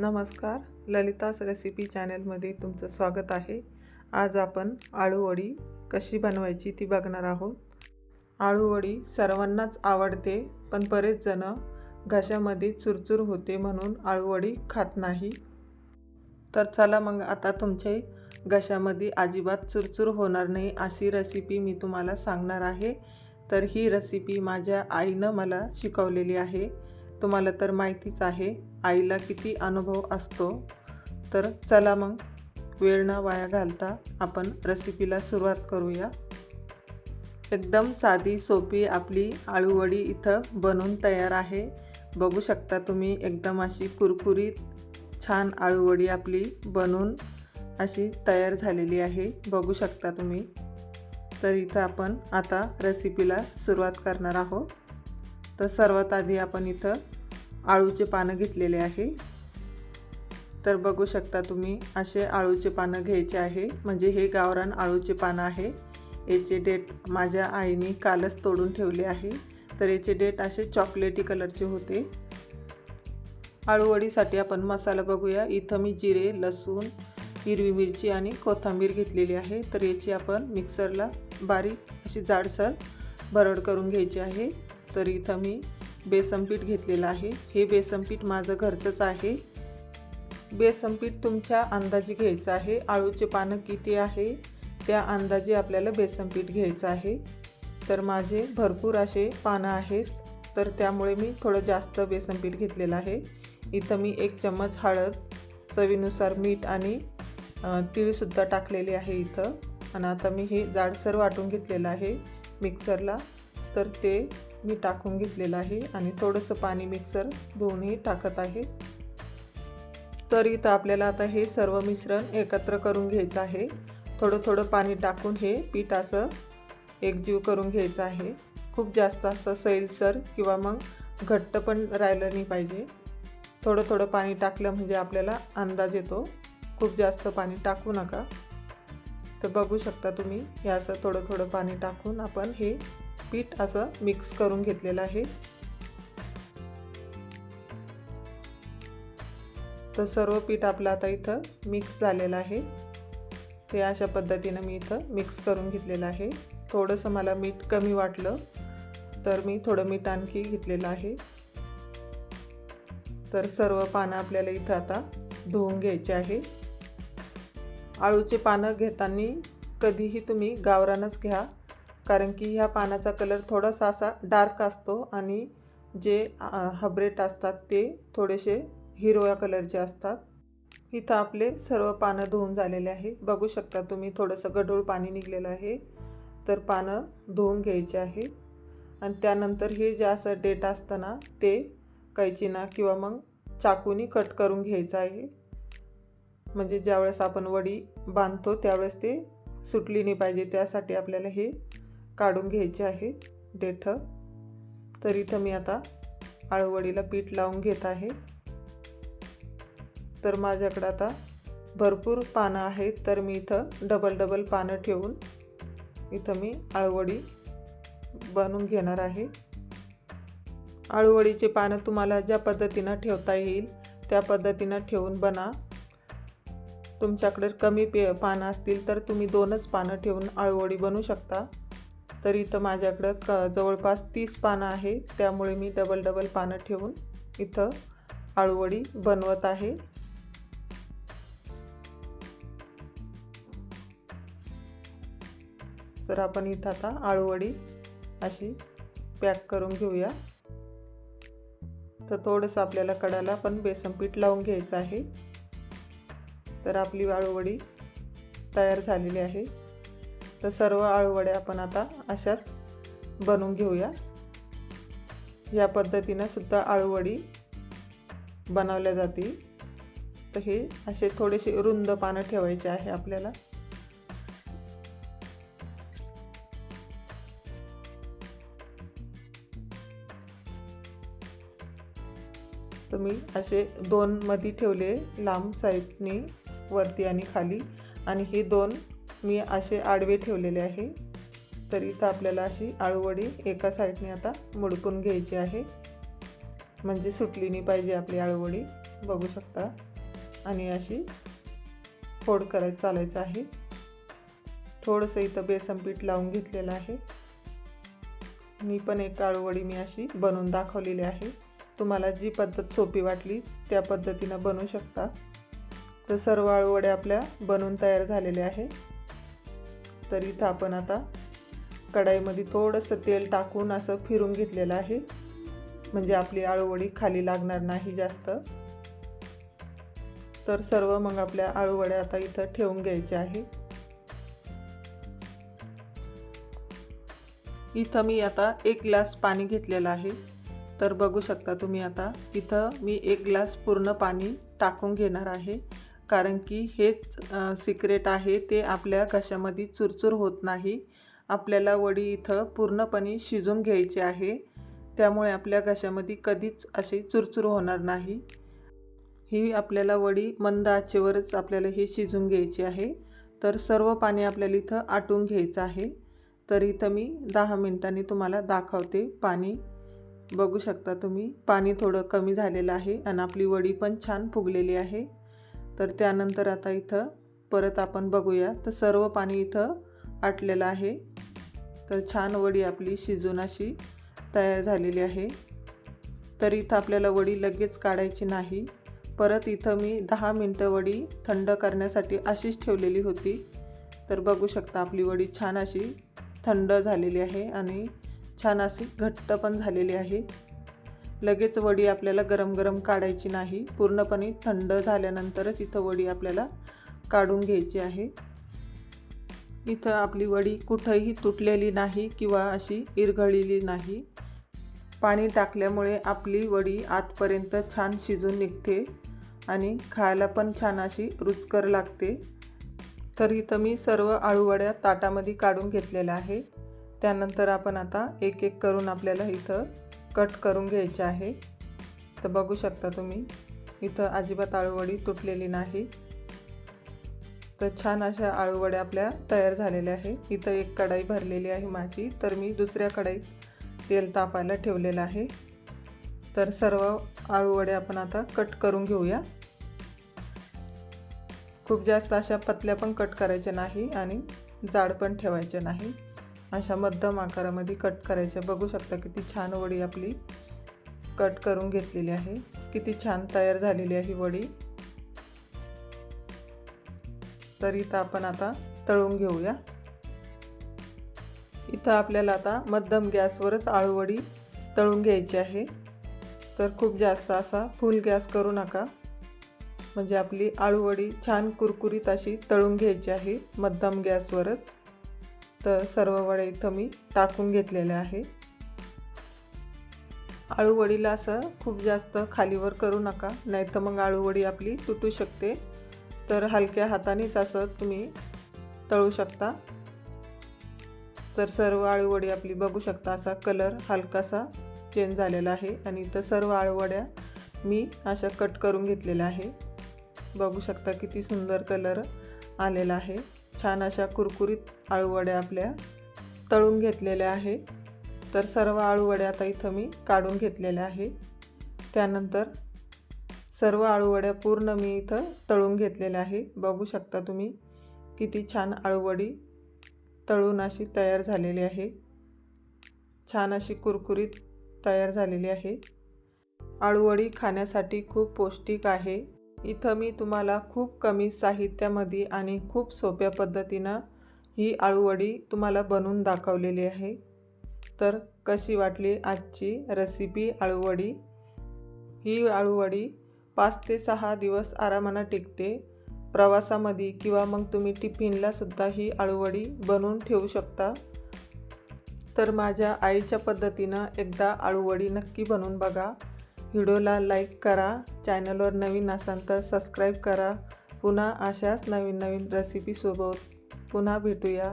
नमस्कार ललितास रेसिपी चॅनलमध्ये तुमचं स्वागत आहे. आज आपण आळूवडी कशी बनवायची ती बघणार आहोत. आळूवडी सर्वांनाच आवडते पण बरेच जण घशामध्ये चुरचूर होते म्हणून आळूवडी खात नाही. तर चला मग आता तुमचे घशामध्ये अजिबात चुरचूर होणार नाही अशी रेसिपी मी तुम्हाला सांगणार आहे. तर ही रेसिपी माझ्या आईनं मला शिकवलेली आहे. तुम्हाला तर माहितीच आहे आईला किती अनुभव असतो. तर चला मग वेळ न वाया घालता आपण रेसिपीला सुरुवात करूया. एकदम साधी सोपी आपली आळूवडी इथं बनून तयार आहे. बघू शकता तुम्ही एकदम अशी कुरकुरीत छान आळूवडी आपली बनून अशी तयार झालेली आहे. बघू शकता तुम्ही. तर इथं आपण आता रेसिपीला सुरुवात करणार आहोत. तर सर्वात आधी आपण इथं आळूचे पानं घेतलेले आहे. तर बघू शकता तुम्ही असे आळूचे पानं घ्यायचे आहे. म्हणजे हे गावरान आळूचे पानं आहे. याचे डेट माझ्या आईने कालच तोडून ठेवले आहे. तर याचे डेट असे चॉकलेटी कलरचे होते. आळूवडीसाठी आपण मसाला बघूया. इथं मी जिरे लसूण हिरवी मिरची आणि कोथिंबीर घेतलेली आहे. तर याची आपण मिक्सरला बारीक अशी जाडसर भरड करून घ्यायची आहे. तर इथं मी बेसन पीठ घेतलेलं आहे. हे बेसन पीठ माझं घरचंच आहे. बेसन पीठ तुमच्या अंदाजे घ्यायचं आहे. आळूचे पानं किती आहे? त्या अंदाजे आपल्याला बेसन पीठ घ्यायचं आहे. तर माझे भरपूर असे पानं आहेत. तर त्यामुळे मी थोडं जास्त बेसन पीठ घेतलेलं आहे. इथं मी एक चम्मच हळद चवीनुसार मीठ आणि तिळसुद्धा टाकलेली आहे इथं. आणि आता मी हे जाडसर वाटून घेतलेलं आहे मिक्सरला. तर ते मी टाकून घेतलेलं आहे आणि थोडंसं पाणी मिक्सर दोन्ही टाकत आहे. तर इथं आपल्याला आता हे सर्व मिश्रण एकत्र करून घ्यायचं आहे. थोडं थोडं पाणी टाकून हे पीठ असं एकजीव करून घ्यायचं आहे. खूप जास्त असं सैलसर किंवा मग घट्ट पण राहिलं नाही पाहिजे. थोडं थोडं पाणी टाकलं म्हणजे आपल्याला अंदाज येतो. खूप जास्त पाणी टाकू नका. तर बघू शकता तुम्ही हे असं थोडं थोडं पाणी टाकून आपण हे पीठ असं मिक्स करून घेतलेलं आहे. तर सर्व पीठ आपलं आता इथं मिक्स झालेलं आहे. ते अशा पद्धतीनं मी इथं मिक्स करून घेतलेलं आहे. थोडंसं मला मीठ कमी वाटलं तर मी थोडं मीठ आणखी घेतलेलं आहे. तर सर्व पानं आपल्याला इथं आता धुवून घ्यायचे आहे. आळूचे पानं घेताना कधीही तुम्ही गावरानच घ्या. कारण की ह्या पानाचा कलर थोडासा असा डार्क असतो आणि जे हबरेट असतात ते थोडेसे हिरव्या कलरचे असतात. इथं आपले सर्व पानं धुवून झालेले आहे. बघू शकता तुम्ही थोडंसं गढूळ पाणी निघलेलं आहे. तर पानं धुवून घ्यायचे आहे. आणि त्यानंतर हे जे असं डेट असतं ना ते कैचीना किंवा मग चाकूनी कट करून घ्यायचं आहे. म्हणजे ज्यावेळेस आपण वडी बांधतो त्यावेळेस ते सुटली नाही पाहिजे. त्यासाठी आपल्याला हे काढून घ्यायचे आहे डेठं तर इथं मी आता आळूवडीला पीठ लावून घेत आहे. तर माझ्याकडं आता भरपूर पानं आहेत तर मी इथं डबल डबल पानं ठेवून इथं मी आळूवडी बनवून घेणार आहे. आळूवडीचे पानं तुम्हाला ज्या पद्धतीनं ठेवता येईल त्या पद्धतीनं ठेवून बना. तुमच्याकडे कमी पे पानं असतील तर तुम्ही दोनच पानं ठेवून आळूवडी बनवू शकता. तर इथं माझ्याकडं क जवळपास तीस पानं आहे. त्यामुळे मी डबल डबल पानं ठेवून इथं आळूवडी बनवत आहे. तर आपण इथं आता आळूवडी अशी पॅक करून घेऊया. तर थोडंसं आपल्याला कडाला पण बेसन पीठ लावून घ्यायचं आहे. तर आपली आळूवडी तयार झालेली आहे. तर सर्व आळूवड्या आपण आता अशाच बनवून घेऊया. या पद्धतीनं सुद्धा आळूवडी बनवल्या जातील. तर हे असे थोडेसे रुंद पानं ठेवायचे आहे आपल्याला. तर मी असे दोन मधी ठेवले लांब साईडनी वरती आणि खाली. आणि हे दोन मी असे आडवे ठेवलेले आहे. तर इथं आपल्याला अशी आळूवडी एका साईडने आता मुडकून घ्यायची आहे. म्हणजे सुटली नाही पाहिजे आपली आळूवडी. बघू शकता. आणि अशी फोड करायचं चालायचं आहे. थोडंसं इथं बेसन पीठ लावून घेतलेलं आहे. मी पण एक आळूवडी मी अशी बनवून दाखवलेली आहे. तुम्हाला जी पद्धत सोपी वाटली त्या पद्धतीनं बनवू शकता. तर सर्व आळूवड्या आपल्या बनवून तयार झालेल्या आहे. तर इथं आपण आता कढाईमध्ये थोडंसं तेल टाकून असं फिरून घेतलेलं आहे. म्हणजे आपली आळूवडी खाली लागणार नाही जास्त. तर सर्व मग आपल्या आळूवड्या आता इथं ठेवून घ्यायच्या आहे. इथं मी आता एक ग्लास पाणी घेतलेलं आहे. तर बघू शकता तुम्ही आता इथं मी एक ग्लास पूर्ण पाणी टाकून घेणार आहे. कारण की हेच सिक्रेट आहे. ते आपल्या घशामध्ये चुरचूर होत नाही. आपल्याला वडी इथं पूर्णपणे शिजून घ्यायची आहे. त्यामुळे आपल्या घशामध्ये कधीच अशी चुरचूर होणार नाही. ही आपल्याला वडी मंद आचेवरच आपल्याला हे शिजून घ्यायची आहे. तर सर्व पाणी आपल्याला इथं आटून घ्यायचं आहे. तर इथं मी दहा मिनटांनी तुम्हाला दाखवते पाणी. बघू शकता तुम्ही पाणी थोडं कमी झालेलं आहे आणि आपली वडी पण छान फुगलेली आहे. तर त्यानंतर आता इथं परत आपण बघूया. तर सर्व पाणी इथं आटलेलं आहे. तर छान वडी आपली शिजून अशी तयार झालेली आहे. तर इथं आपल्याला वडी लगेच काढायची नाही. परत इथं मी दहा मिनटं वडी थंड करण्यासाठी अशीच ठेवलेली होती. तर बघू शकता आपली वडी छान अशी थंड झालेली आहे आणि छान अशी घट्ट पण झालेली आहे. लगेच वडी आपल्याला गरम गरम काढायची नाही. पूर्णपणे थंड झाल्यानंतरच इथं वडी आपल्याला काढून घ्यायची आहे. इथं आपली वडी कुठंही तुटलेली नाही किंवा अशी इरघळलेली नाही. पाणी टाकल्यामुळे आपली वडी आतपर्यंत छान शिजून निघते आणि खायला पण छान अशी रुचकर लागते. तर इथं मी सर्व आळूवड्या ताटामध्ये काढून घेतलेल्या आहे. त्यानंतर आपण आता एक एक करून आपल्याला इथं कट करून घ्यायचे आहे. तर बघू शकता तुम्ही इथं अजिबात आळूवडी तुटलेली नाही. तर छान अशा आळूवड्या आपल्या तयार झालेल्या आहे. इथं एक कढाई भरलेली आहे माझी तर मी दुसऱ्या कढाईत तेल तापायला ठेवलेलं आहे. तर सर्व आळूवड्या आपण आता कट करून घेऊया. खूप जास्त अशा पतल्या पण कट करायच्या नाही आणि जाड पण ठेवायचे नाही. अशा मध्यम आकारामध्ये कट करायच्या. बघू शकता किती छान वडी आपली कट करून घेतलेली आहे. किती छान तयार झालेली आहे वडी. तर इथं आपण आता तळून घेऊया. इथं आपल्याला आता मध्यम गॅसवरच आळूवडी तळून घ्यायची आहे. तर खूप जास्त असा फुल गॅस करू नका. म्हणजे आपली आळूवडी छान कुरकुरीत अशी तळून घ्यायची आहे मध्यम गॅसवरच. तर सर्व वडे इथं मी टाकून घेतलेले आहे. आळूवडीला असं खूप जास्त खालीवर करू नका नाही तर मग आळूवडी आपली तुटू शकते. तर हलक्या हातानेच असं तुम्ही तळू शकता. तर सर्व आळूवडी आपली बघू शकता असा कलर हलकासा चेंज झालेला आहे. आणि इथं सर्व आळूवड्या मी अशा कट करून घेतलेल्या आहे. बघू शकता किती सुंदर कलर आलेला आहे. छान अशा कुरकुरीत आळूवड्या आपल्या तळून घेतलेल्या आहे तर सर्व आळूवड्या आता इथं मी काढून घेतलेल्या आहे त्यानंतर सर्व आळूवड्या पूर्ण मी इथं तळून घेतलेल्या आहे बघू शकता तुम्ही किती छान आळूवडी तळून अशी तयार झालेली आहे. छान अशी कुरकुरीत तयार झालेली आहे. आळूवडी खाण्यासाठी खूप पौष्टिक आहे. इथं मी तुम्हाला खूप कमी साहित्यामध्ये आणि खूप सोप्या पद्धतीनं ही आळूवडी तुम्हाला बनवून दाखवलेली आहे. तर कशी वाटली आजची रेसिपी आळूवडी? ही आळूवडी पाच ते सहा दिवस आरामानं टिकते. प्रवासामध्ये किंवा मग तुम्ही टिफिनलासुद्धा ही आळूवडी बनवून ठेवू शकता. तर माझ्या आईच्या पद्धतीनं एकदा आळूवडी नक्की बनवून बघा. व्हिडिओला लाईक करा चॅनलवर नवीन असाल तर सबस्क्राईब करा. पुन्हा अशाच नवीन नवीन रेसिपीसोबत पुन्हा भेटूया.